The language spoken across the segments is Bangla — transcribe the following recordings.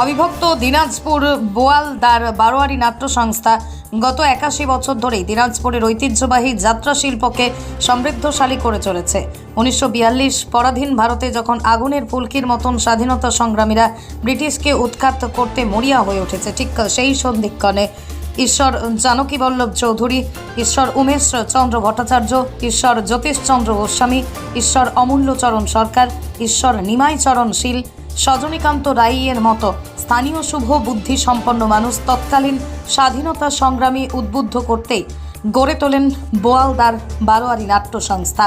অবিভক্ত দিনাজপুর বোয়ালদার বারোয়ারি নাট্য সংস্থা গত একাশি বছর ধরেই দিনাজপুরের ঐতিহ্যবাহী যাত্রা শিল্পকে সমৃদ্ধশালী করে চলেছে। উনিশশো বিয়াল্লিশ পরাধীন ভারতে যখন আগুনের ফুলকির মতন স্বাধীনতা সংগ্রামীরা ব্রিটিশকে উৎখাত করতে মরিয়া হয়ে উঠেছে, ঠিক সেই সন্ধিক্ষণে ঈশ্বর জানকী বল্লভ চৌধুরী, ঈশ্বর উমেশ চন্দ্র ভট্টাচার্য, ঈশ্বর জ্যোতিষচন্দ্র গোস্বামী, ঈশ্বর অমূল্যচরণ সরকার, ঈশ্বর নিমাই চরণ শীল, সজনীকান্ত রাইয়ের মতো স্থানীয় শুভ বুদ্ধি সম্পন্ন মানুষ তৎকালীন স্বাধীনতা সংগ্রামী উদ্বুদ্ধ করতেই গড়ে তোলেন বোয়ালদার বারোয়ারি নাট্য সংস্থা,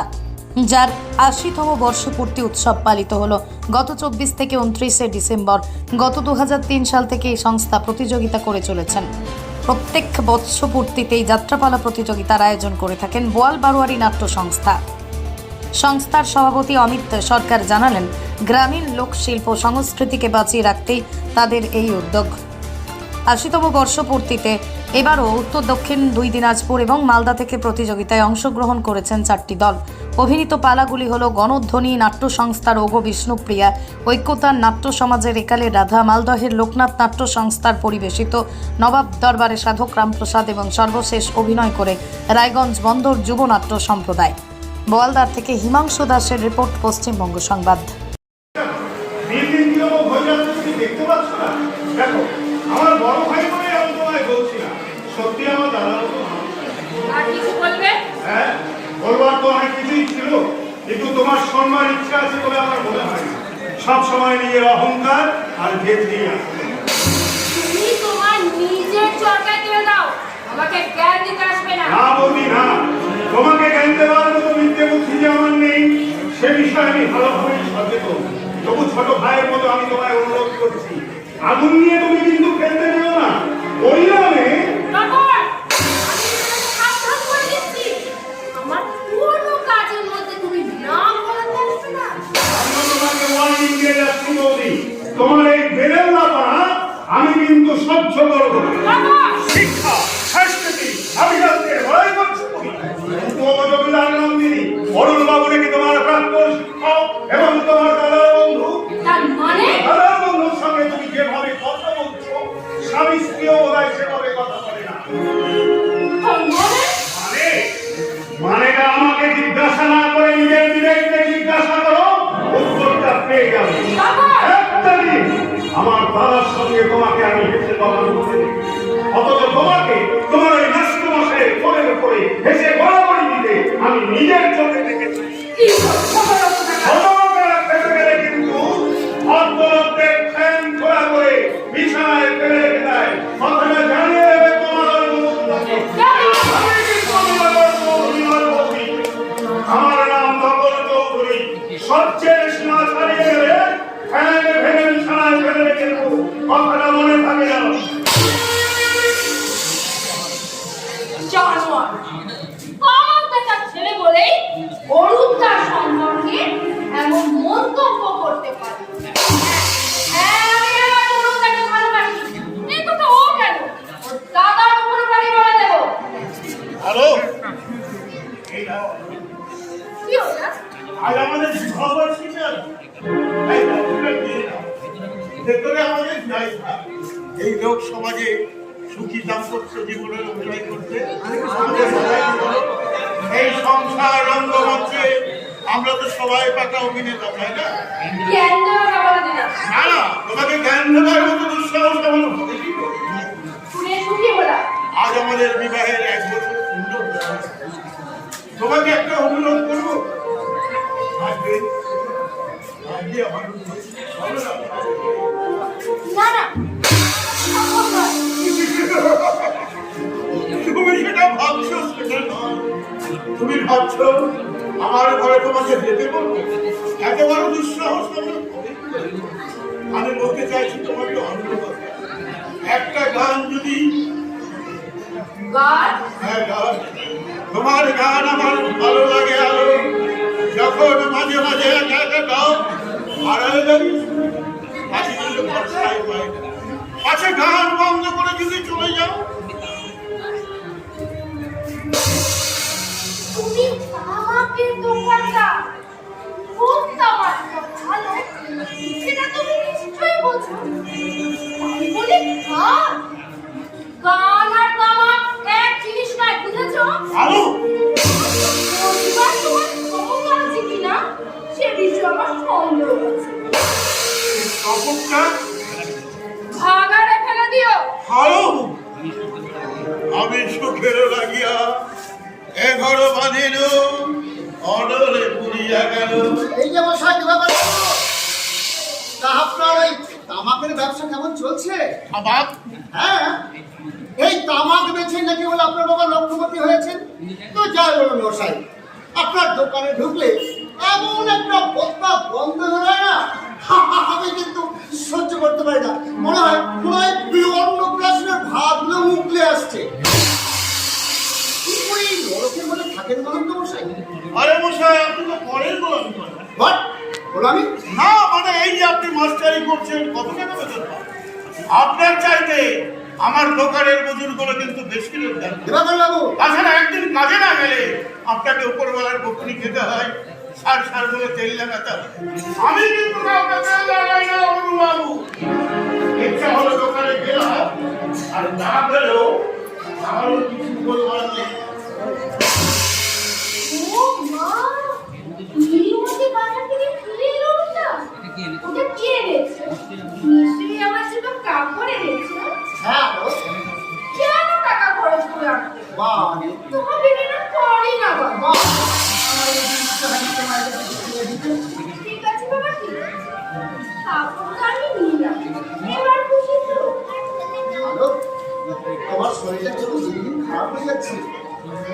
যার আশিতম বর্ষপূর্তি উৎসব পালিত হলো গত চব্বিশ থেকে উনত্রিশে ডিসেম্বর। গত দু হাজার তিন সাল থেকে এই সংস্থা প্রতিযোগিতা করে চলেছেন। প্রত্যেক বৎসপূর্তিতেই যাত্রাপালা প্রতিযোগিতার আয়োজন করে থাকেন বোয়াল বারোয়ারি নাট্য সংস্থা। সংস্থার সভাপতি অমিত সরকার জানালেন, গ্রামীণ লোকশিল্প সংস্কৃতিকে বাঁচিয়ে রাখতেই তাদের এই উদ্যোগ। আশিতম বর্ষপূর্তিতে এবারও উত্তর দক্ষিণ দুই দিনাজপুর এবং মালদা থেকে প্রতিযোগিতায় অংশগ্রহণ করেছেন চারটি দল অভিনীত পালাগুলি হল গণধ্বনি নাট্য সংস্থার ওগো বিষ্ণুপ্রিয়া ঐক্যতার নাট্য সমাজের একালে রাধা মালদহের লোকনাথ নাট্য সংস্থার পরিবেশিত নবাব দরবারে সাধক রামপ্রসাদ এবং সর্বশেষ অভিনয় করে রায়গঞ্জ বন্দর যুব নাট্য সম্প্রদায় বোয়ালদার থেকে হিমাংশু দাসের রিপোর্ট পশ্চিমবঙ্গ সংবাদ হয়ে দেখো আমার বড় ভাই বলে আমি তোমায় বলছি না। সত্যি আমার মতো আর কিছু বলবে? হ্যাঁ বলবার তো অনেক কিছুই ছিল কিন্তু তোমার সম্মান ইচ্ছা আছে বলে আমার মনে হয় সব সময় নিজের অহংকার আর ভেদ নিয়ে তুমি তোমার নিজের চরকায় তুলে দাও। আমাকে জ্ঞান দিতে আসবে না। না বৌদি না। তোমাকে জ্ঞান দেওয়ার মতো বিদ্যে বুদ্ধি যে আমার নেই সে বিষয়ে আমি ভালোভাবে সচেতন। তবু ছোট ভাইয়ের মতো আমি তোমায় অনুরোধ করছি আগুন নিয়ে তুমি কিন্তু খেলতে নিও না। পরিণামে আমি তোমার এই বেলের না আমি কিন্তু সহ্য করব শিক্ষা সংস্কৃতি অভিজাতদের লড়াই করছ তুমি। উপজমিদার নন্দিনী অরুণ বাবু নাকি তোমার প্রাক্তন শিক্ষক এবং তোমার দাদার বন্ধু? তার মানে? স্বামী স্ত্রীও বোধহয় সেভাবে কথা বলে না। মানে? মানে আমাকে জিজ্ঞাসা না করে নিজের বিবেককে জিজ্ঞাসা করো, উত্তরটা পেয়ে যাবে। আমার দাদার সঙ্গে তোমাকে আমি হেসে বলানো করে অথচ তোমাকে তোমার ওই নষ্ট মাসের ফোনের উপরে হেসে বরাবরই দিতে আমি নিজের চোখে দেখেছি। আজ আমাদের খবর এই লোক সমাজে সুখী দাম্পত্য জীবনের অভিনয় করতে এই সংসার রঙ্গমঞ্চে আমরা তো সবাই পাকা অভিনেতা, তাই না। না তোমাকে জ্ঞান দেওয়ার মতো দুঃসাহস আমার। আজ আমাদের বিবাহের এক বছর তোমাকে একটা অনুরোধ করব না? না। তুমি সেটা ভাবছ তুমি ভাবছ আমার ঘরে তোমাকে যেতে বলব এত বড় দুঃসাহস আমি বলতে চাইছি তোমাকে অনুরোধ একটা গান যদি? হ্যাঁ। তোমার গান আমার ভালো লাগে আরও যখন মাঝে মাঝে একা একা গাও না। গান বন্ধ করে যদি চলে যাও তুমি আমাকে দোকানটা হ্যাঁ? এই তামাক বেছে নাকি বলে আপনার বাবা লক্ষ্যপতি হয়েছেন? তো যাই বলুন মশাই আপনার দোকানে ঢুকলে এমন একটা বদলা বন্ধ হয় না? আমি কিন্তু সহ্য করতে পারি না। মনে হয় মনে হয় বিবর্ণ প্রাচীনের ভাবগুলো মুখলে আসছে। নরকের মধ্যে থাকেন বলুন তো মশাই। আরে মশাই আপনি তো পরের গোলামি করেন। বলো আমি না মানে এই যে আপনি মাস্টারি করছেন কত টাকা বেতন পান? আপনার চাইতে আমার দোকানের মজুরগুলো কিন্তু বেশি লোক তাছাড়া একদিন কাজে না গেলে আপনাকে উপরবেলার বকরি খেতে হয় সার সার বলে তেল লাগাতে হয়। আমি কিন্তু কাউকে তেল লাগাই না বাবু। ইচ্ছা হলো দোকানে গেলাম আর না গেলেও আমারও কিছু বলবার নেই। ওটা কে এনেছে? নিশ্চয়ই আমার জন্য কাপড় হ্যাঁ কেন টাকা খরচ করে আনতে? তোমার বেরিয়ে করি না বাবা। ঠিক আছে বাবা ঠিক আছে। কাপড়টা আমি নিলাম এবার খুশি তো? তোমার শরীরটা একটু দিন দিন খারাপ হয়ে যাচ্ছে।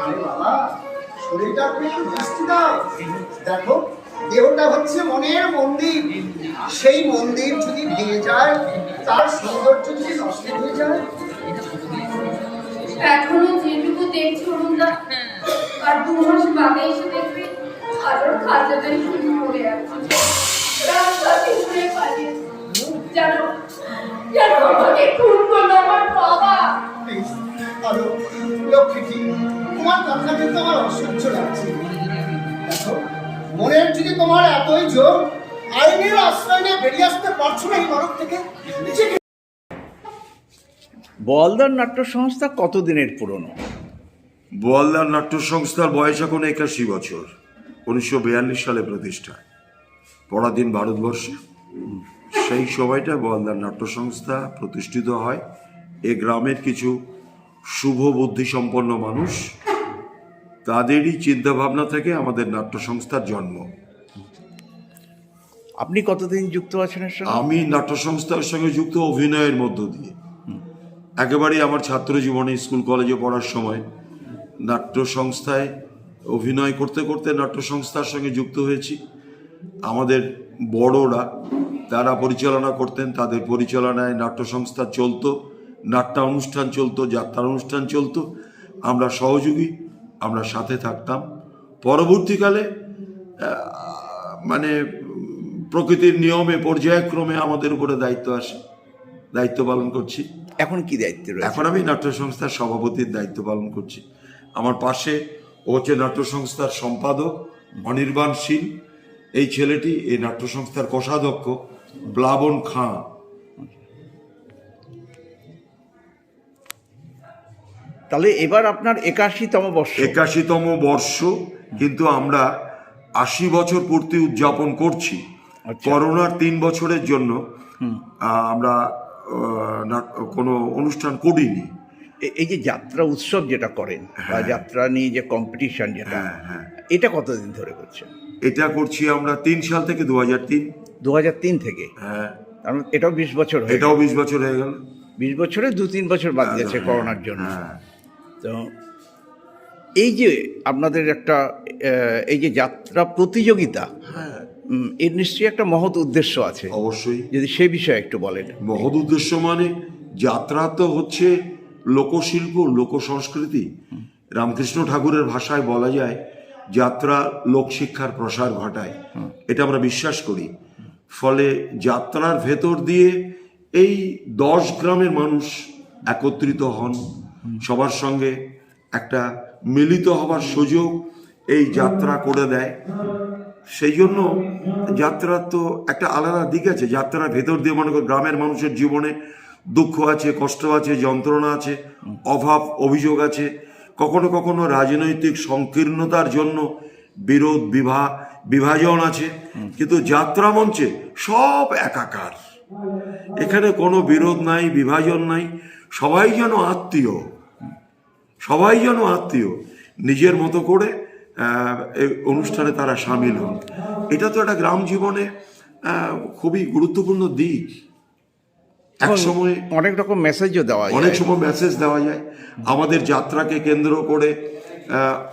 আরে বাবা শরীরটা একটু দৃষ্টি দাও। দেখো দেহটা হচ্ছে মনের মন্দির। সেই মন্দির যদি ভেঙে যায় তার সৌন্দর্য যদি নষ্ট হয়ে যায়। এখনও যেটুকু দেখছি অরুণদা, আর দু মাস বাদে এসে দেখবে আরোর খাজাটাই শুরু করে আছে রাস্তাতে ঘুরে পালিয়ে জানো জানো আমাকে খুন করল আমার বাবা। আরও লক্ষ্মীটি তোমার কথা কিন্তু আমার অসহ্য লাগছে। মনের যদি তোমার এতই জোর আইনের আশ্রয় নিয়ে বেরিয়ে আসতে পারছ না এই নরক থেকে? বলদার নাট্য সংস্থা কতদিনের পুরনো? বোয়ালদার নাট্য সংস্থার বয়স এখন একাশি বছর। উনিশশো বিয়াল্লিশ সালে প্রতিষ্ঠা পরাধীন ভারতবর্ষে। সেই সময়টা বোয়ালদার নাট্য সংস্থা প্রতিষ্ঠিত হয়। এ গ্রামের কিছু শুভ বুদ্ধি সম্পন্ন মানুষ। তাদেরই চিন্তাভাবনা থেকে আমাদের নাট্য সংস্থার জন্ম। আপনি কতদিন যুক্ত আছেন আমি নাট্য সংস্থার সঙ্গে যুক্ত অভিনয়ের মধ্য দিয়ে। একেবারেই আমার ছাত্র জীবনে স্কুল, কলেজে পড়ার সময় নাট্য সংস্থায় অভিনয় করতে করতে নাট্য সংস্থার সঙ্গে যুক্ত হয়েছি। আমাদের বড়রা তারা পরিচালনা করতেন, তাদের পরিচালনায় নাট্য সংস্থা চলতো, নাট্য অনুষ্ঠান চলতো যাত্রা অনুষ্ঠান চলতো। আমরা সহযোগী, আমরা সাথে থাকতাম। পরবর্তীকালে মানে প্রকৃতির নিয়মে পর্যায়ক্রমে আমাদের উপরে দায়িত্ব আসে। দায়িত্ব পালন করছি। এখন কি দায়িত্ব এখন আমি নাট্য সংস্থার সভাপতির দায়িত্ব পালন করছি। আমার পাশে ও হচ্ছে নাট্য সংস্থার সম্পাদক অনির্বাণ শীল। এই ছেলেটি এই নাট্য সংস্থার কোষাধ্যক্ষ ব্লাবন খাঁ। তাহলে এবার আপনার একাশিতম বর্ষ। একাশিতম বর্ষ কিন্তু আমরা আশি বছর পূর্তি উদযাপন করছি। করোনার তিন বছরের জন্য আমরা কোনো অনুষ্ঠান করিনি। এই যে যাত্রা উৎসব যেটা করেন বা যাত্রা নিয়ে যে কম্পিটিশন যেটা হ্যাঁ হ্যাঁ। এটা কতদিন ধরে করছেন? এটা করছি আমরা তিন সাল থেকে দু হাজার তিন। দু হাজার তিন থেকে? হ্যাঁ। মানে এটাও বিশ বছর এটাও বিশ বছর হয়ে গেল। বিশ বছরে দু তিন বছর বাদ গেছে করোনার জন্য। হ্যাঁ। তো এই যে আপনাদের একটা এই যে যাত্রা প্রতিযোগিতা হ্যাঁ। এর নিশ্চয়ই একটা মহৎ উদ্দেশ্য আছে। অবশ্যই। যদি সে বিষয়ে একটু বলেন। মহৎ উদ্দেশ্য মানে যাত্রা তো হচ্ছে লোকশিল্প লোক সংস্কৃতি রামকৃষ্ণ ঠাকুরের ভাষায় বলা যায় যাত্রা লোকশিক্ষার প্রসার ঘটায়। এটা আমরা বিশ্বাস করি। ফলে যাত্রার ভেতর দিয়ে এই দশ গ্রামের মানুষ একত্রিত হন। সবার সঙ্গে একটা মিলিত হবার সুযোগ এই যাত্রা করে দেয়। সেই জন্য যাত্রার তো একটা আলাদা দিক আছে। যাত্রার ভেতর দিয়ে মনে কর গ্রামের মানুষের জীবনে দুঃখ আছে, কষ্ট আছে, যন্ত্রণা আছে, অভাব, অভিযোগ আছে। কখনো কখনো রাজনৈতিক সংকীর্ণতার জন্য বিরোধ, বিভা, বিভাজন আছে। কিন্তু যাত্রা মঞ্চে সব একাকার। এখানে কোনো বিরোধ নাই, বিভাজন নাই। সবাই যেন আত্মীয়। সবাই যেন আত্মীয়। নিজের মতো করে এই অনুষ্ঠানে তারা সামিল হন। এটা তো একটা গ্রাম জীবনে খুবই গুরুত্বপূর্ণ দিক। এক সময় অনেক রকম মেসেজও দেওয়া যায়। অনেক সময় মেসেজ দেওয়া যায়। আমাদের যাত্রাকে কেন্দ্র করে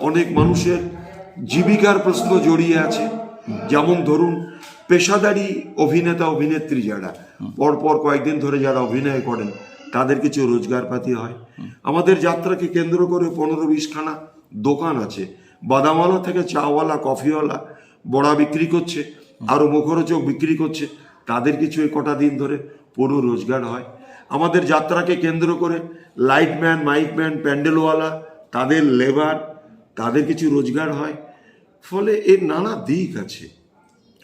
অনেক মানুষের জীবিকার প্রশ্ন জড়িয়ে আছে। যেমন ধরুন পেশাদারি অভিনেতা অভিনেত্রী যারা পরপর কয়েকদিন ধরে যারা অভিনয় করেন তাদের কিছু রোজগার পাতি হয়। আমাদের যাত্রাকে কেন্দ্র করে পনেরো বিশখানা দোকান আছে। বাদামওয়ালা থেকে চাওয়ালা কফিওয়ালা বড়া বিক্রি করছে আরও মুখরোচক বিক্রি করছে তাদের কিছু এই কটা দিন ধরে পুরো রোজগার হয়। আমাদের যাত্রাকে কেন্দ্র করে লাইটম্যান মাইকম্যান প্যান্ডেলওয়ালা তাদের লেবার তাদের কিছু রোজগার হয়। ফলে এর নানা দিক আছে।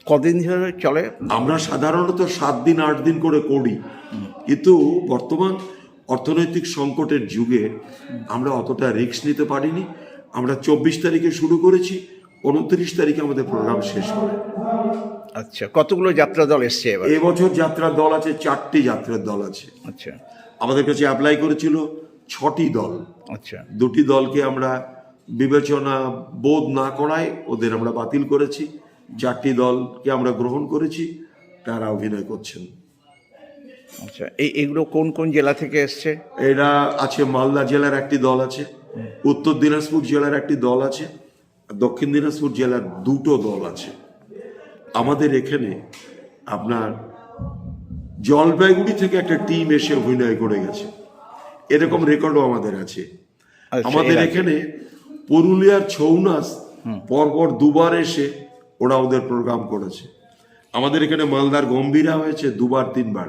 কদিন ধরে চলে? আমরা সাধারণত সাত দিন আট দিন করে করি। কিন্তু বর্তমান অর্থনৈতিক সংকটের যুগে আমরা অতটা রিস্ক নিতে পারিনি। আমরা চব্বিশ তারিখে শুরু করেছি উনত্রিশ তারিখে আমাদের প্রোগ্রাম শেষ হয় আচ্ছা কতগুলো যাত্রা দল এসছে এবার? এবছর যাত্রার দল আছে চারটি যাত্রার দল আছে। আচ্ছা। আমাদের কাছে অ্যাপ্লাই করেছিল ছটি দল। আচ্ছা। দুটি দলকে আমরা বিবেচনা বোধ না করায় ওদের আমরা বাতিল করেছি। চারটি দলকে আমরা গ্রহণ করেছি তারা অভিনয় করছেন। আচ্ছা এই এগুলো কোন কোন জেলা থেকে এসছে? এরা আছে মালদা জেলার একটি দল আছে। উত্তর দিনাজপুর জেলার একটি দল আছে দক্ষিণ দিনাজপুর জেলার দুটো দল আছে। আমাদের এখানে আপনার জলপাইগুড়ি থেকে একটা টিম এসে অভিনয় করে গেছে। এরকম রেকর্ডও আমাদের আছে। আমাদের এখানে পুরুলিয়ার ছৌ নাচ পরপর দুবার এসে ওরা ওদের প্রোগ্রাম করেছে। আমাদের এখানে মালদার গম্ভীরা হয়েছে দুবার তিনবার।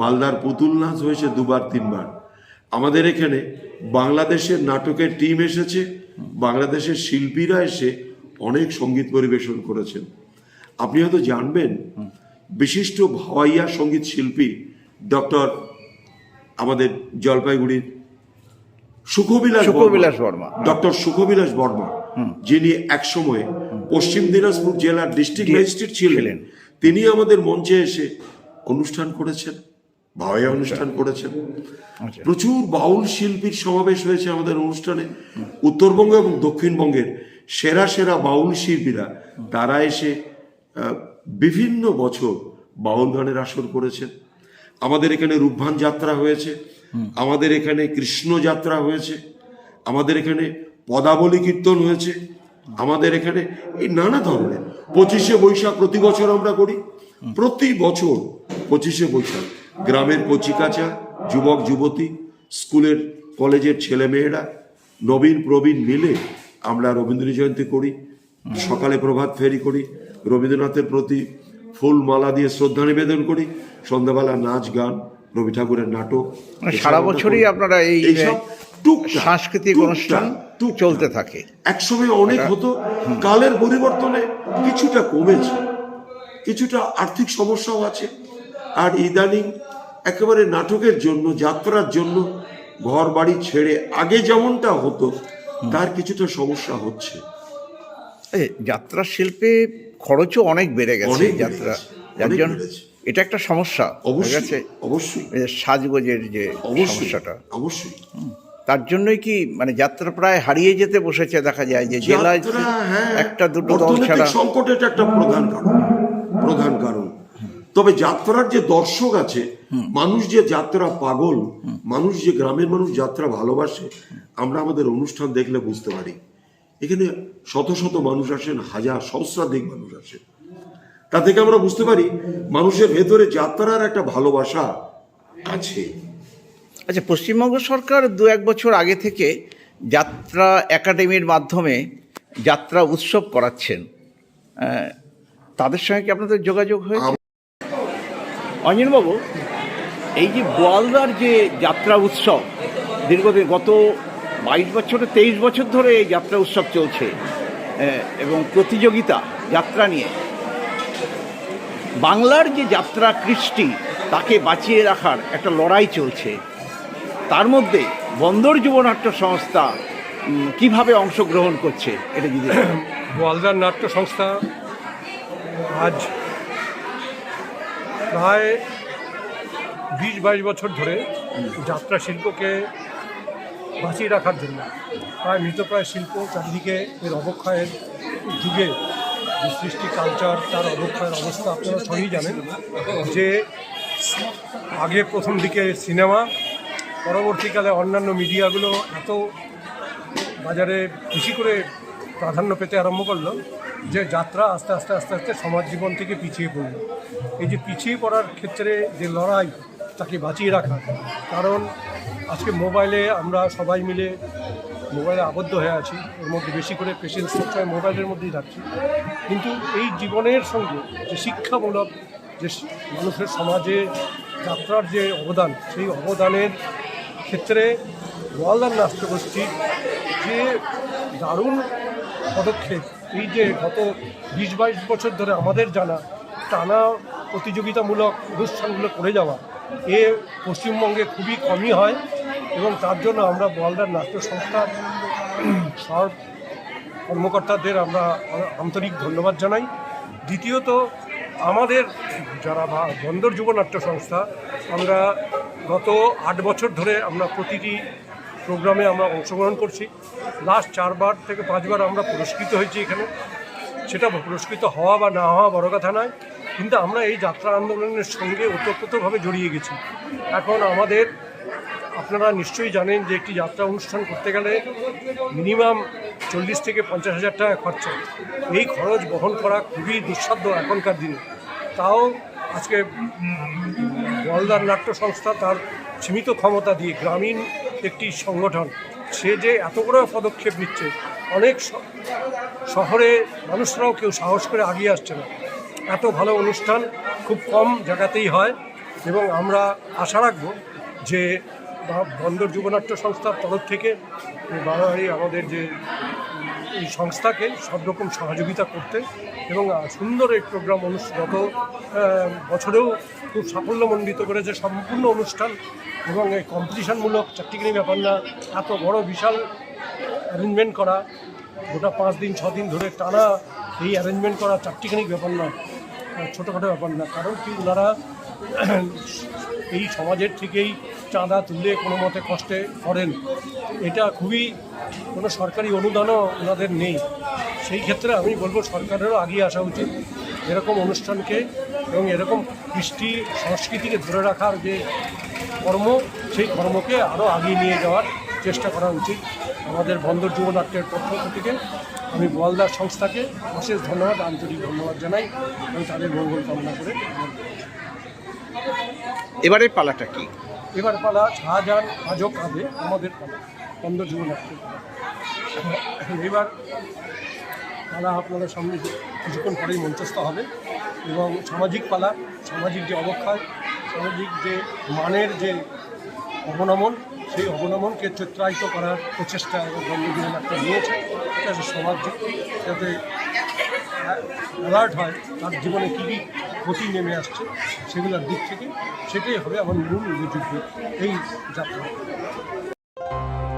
মালদার পুতুল নাচ হয়েছে দুবার তিনবার। আমাদের এখানে বাংলাদেশের নাটকের টিম এসেছে বাংলাদেশের শিল্পীরা এসে অনেক সংগীত পরিবেশন করেছেন। আপনি হয়তো জানবেন বিশিষ্ট ভাওয়াইয়া সংগীত শিল্পী ডক্টর আমাদের জলপাইগুড়ির সুখবিলাস সুখবিলাস বর্মা। ডক্টর সুখবিলাস বর্মা যিনি একসময় পশ্চিম দিনাজপুর জেলার ডিস্ট্রিক্ট ম্যাজিস্ট্রেট ছিলেন। তিনি আমাদের মঞ্চে এসে অনুষ্ঠান করেছেন। ভাওয়াইয়া অনুষ্ঠান করেছেন। আচ্ছা। প্রচুর বাউল শিল্পীর সমাবেশ হয়েছে আমাদের অনুষ্ঠানে। উত্তরবঙ্গ এবং দক্ষিণবঙ্গের সেরা সেরা বাউল শিল্পীরা তারা এসে বিভিন্ন বছর বাউল গানের আসর করেছেন। আমাদের এখানে রূপভান যাত্রা হয়েছে। আমাদের এখানে কৃষ্ণ যাত্রা হয়েছে। আমাদের এখানে পদাবলী কীর্তন হয়েছে। আমাদের এখানে এই নানা ধরনের। পঁচিশে বৈশাখ প্রতি বছর আমরা করি। প্রতি বছর পঁচিশে বৈশাখ গ্রামের কচিকাচা যুবক যুবতী স্কুলের কলেজের ছেলেমেয়েরা নবীন প্রবীণ মিলে আমরা রবীন্দ্র জয়ন্তী করি সকালে প্রভাত ফেরি করি রবীন্দ্রনাথের প্রতি ফুল মালা দিয়ে শ্রদ্ধা নিবেদন করি সন্ধ্যাবেলা নাচ গান রবি ঠাকুরের নাটক মানে সারা বছরই আপনারা এই সাংস্কৃতিক অনুষ্ঠান। চলতে থাকে। একসময় অনেক হতো কালের পরিবর্তনে কিছুটা কমেছে কিছুটা আর্থিক সমস্যাও আছে আর ইদানিং একেবারে নাটকের জন্য যাত্রার জন্য ঘর বাড়ি ছেড়ে আগে যেমনটা হতো তার কিছুটা সমস্যা হচ্ছে। যাত্রা শিল্পে খরচও অনেক বেড়ে গেছে যাত্রা। যার জন্য এটা একটা সমস্যা অবশ্যই অবশ্যই। সাজগোজের যে সমস্যাটা। অবশ্যই। তার জন্যই কি মানে যাত্রা প্রায় হারিয়ে যেতে বসেছে দেখা যায় যে জেলায় হ্যাঁ, একটা দুটো দল ছাড়া। সংকট এটা একটা প্রধান কারণ। তবে যাত্রার যে দর্শক আছে মানুষ যে যাত্রা পাগল মানুষ যে গ্রামের মানুষ যাত্রা ভালোবাসে আমরা আমাদের অনুষ্ঠান দেখলে বুঝতে পারি। এখানে শত শত মানুষ আসেন হাজার সহস্রাধিক মানুষ আসেন। তা থেকে আমরা বুঝতে পারি মানুষের ভেতরে যাত্রার একটা ভালোবাসা আছে। আচ্ছা পশ্চিমবঙ্গ সরকার দু এক বছর আগে থেকে যাত্রা একাডেমির মাধ্যমে যাত্রা উৎসব করাচ্ছেন। তাদের সঙ্গে কি আপনাদের যোগাযোগ হয়েছে? অঞ্জনবাবু এই যে গোয়ালদার যে যাত্রা উৎসব, দীর্ঘদিন গত বাইশ বছরে তেইশ বছর ধরে এই যাত্রা উৎসব চলছে এবং প্রতিযোগিতা, যাত্রা নিয়ে। বাংলার যে যাত্রা কৃষ্টি, তাকে বাঁচিয়ে রাখার একটা লড়াই চলছে। তার মধ্যে বন্দর যুবনাট্য সংস্থা কীভাবে অংশগ্রহণ করছে, এটা যদি গোয়ালদার নাট্য সংস্থা আজ প্রায় বিশ বাইশ বছর ধরে যাত্রা শিল্পকে বাঁচিয়ে রাখার জন্য, প্রায় মৃতপ্রায় শিল্প চারিদিকে এর অবক্ষয়ের যুগে যে সৃষ্টি কালচার তার অবক্ষয়ের অবস্থা আপনারা সবই জানেন যে আগে প্রথম দিকে সিনেমা, পরবর্তীকালে অন্যান্য মিডিয়াগুলো এত বাজারে বেশি করে প্রাধান্য পেতে আরম্ভ করল যে যাত্রা আস্তে আস্তে আস্তে আস্তে সমাজ জীবন থেকে পিছিয়ে পড়ল। এই যে পিছিয়ে পড়ার ক্ষেত্রে যে লড়াই, তাকে বাঁচিয়ে রাখা, কারণ আজকে মোবাইলে আমরা সবাই মিলে মোবাইলে আবদ্ধ হয়ে আছি, এর মধ্যে বেশি করে পেশেন্ট সবসময় মোবাইলের মধ্যেই থাকছি। কিন্তু এই জীবনের সঙ্গে যে শিক্ষামূলক যে মানুষের সমাজে যাত্রার যে অবদান, সেই অবদানের ক্ষেত্রে গোয়ালদার নাট্যগোষ্ঠীর যে দারুণ পদক্ষেপ। এই যে গত বিশ বাইশ বছর ধরে আমাদের জানা টানা প্রতিযোগিতামূলক অনুষ্ঠানগুলো করে যাওয়া, এ পশ্চিমবঙ্গে খুবই কমই হয় এবং তার জন্য আমরা গোয়ালদার নাট্য সংস্থার সব কর্মকর্তাদের আমরা আন্তরিক ধন্যবাদ জানাই। দ্বিতীয়ত, আমাদের যারা বন্দর যুবনাট্য সংস্থা, আমরা গত আট বছর ধরে আমরা প্রতিটি প্রোগ্রামে আমরা অংশগ্রহণ করছি। লাস্ট চারবার থেকে পাঁচবার আমরা পুরস্কৃত হয়েছি এখানে। সেটা পুরস্কৃত হওয়া বা না হওয়া বড় কথা নয়। কিন্তু আমরা এই যাত্রা আন্দোলনের সঙ্গে ওতপ্রোতভাবে জড়িয়ে গেছি। এখন আমাদের, আপনারা নিশ্চয়ই জানেন যে একটি যাত্রা অনুষ্ঠান করতে গেলে মিনিমাম চল্লিশ থেকে পঞ্চাশ হাজার টাকা খরচা এই খরচ বহন করা খুবই দুঃসাধ্য এখনকার দিনে। তাও আজকে গোয়ালদার নাট্য সংস্থা তার সীমিত ক্ষমতা দিয়ে গ্রামীণ একটি সংগঠন, সে যে এত বড় পদক্ষেপ নিচ্ছে, অনেক শহরে মানুষরাও কেউ সাহস করে আগিয়ে আসছে না। এত ভালো অনুষ্ঠান খুব কম জায়গাতেই হয় এবং আমরা আশা রাখব যে বন্দর যুবনাট্য সংস্থার তরফ থেকে বারোয়ারি আমাদের যে এই সংস্থাকে সব রকম সহযোগিতা করতে এবং সুন্দর এই প্রোগ্রাম গত বছরেও খুব সাফল্যমণ্ডিত করেছে সম্পূর্ণ অনুষ্ঠান এবং এই কম্পিটিশনমূলক চারটিখানি ব্যাপার না, এত বড় বিশাল অ্যারেঞ্জমেন্ট করা, গোটা পাঁচ দিন, ছ দিন ধরে টানা এই অ্যারেঞ্জমেন্ট করা চারটিখানি ব্যাপার না ছোটোখাটো ব্যাপার না। কারণ কি, ওনারা এই সমাজের থেকেই চাঁদা তুলে কোনো মতে কষ্টে করেন। এটা খুবই কোনো সরকারি অনুদানও ওনাদের নেই। সেই ক্ষেত্রে আমি বলব সরকারেরও আগিয়ে আসা উচিত এরকম অনুষ্ঠানকে এবং এরকম কৃষ্টি সংস্কৃতিকে ধরে রাখার যে কর্ম, সেই কর্মকে আরও আগিয়ে নিয়ে যাওয়ার চেষ্টা করা উচিত আমাদের বন্দর যুবনাট্যের পক্ষ থেকে। আমি গোয়ালদার সংস্থাকে বিশেষ ধন্যবাদ, আন্তরিক ধন্যবাদ জানাই এবং তাদের মঙ্গল কামনা করে। এবারের পালাটা কি? এবার পালা শাহজাহান আজও কাঁদে, আমাদের পালা বন্দর যুবনাট্য এবার পালা আপনাদের সামনে কিছুক্ষণ পরেই মঞ্চস্থ হবে এবং সামাজিক পালা, সামাজিক যে অবক্ষয়, সামাজিক যে মানের যে অবনমন, সেই অবনমনকে চিত্রায়িত করার প্রচেষ্টা এবং বন্দর একটা নিয়েছে যাতে সমাজ যাতে অ্যালার্ট হয়, তার জীবনে কী কী ক্ষতি নেমে আসছে সেগুলোর দিক থেকে সেটাই হবে আমার মূল উল্লেখযোগ্য এই যাত্রা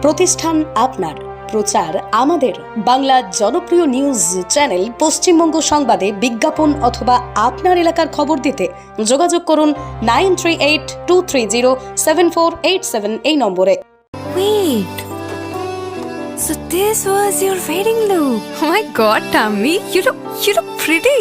প্রতিষ্ঠান আপনার প্রচার আমাদের বাংলা জনপ্রিয় নিউজ চ্যানেল পশ্চিমবঙ্গ সংবাদে বিজ্ঞাপন অথবা আপনার এলাকার খবর দিতে যোগাযোগ করুন nine three eight two three zero seven four eight seven এই নম্বরে Wait. So this was your wedding look. Oh my god, Tammy, you look you look pretty.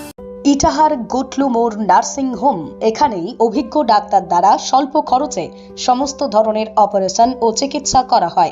Itahar গোটলুমোর nursing home. এখানেই অভিজ্ঞ ডাক্তার দ্বারা স্বল্প খরচে সমস্ত ধরনের অপারেশন ও চিকিৎসা করা হয়।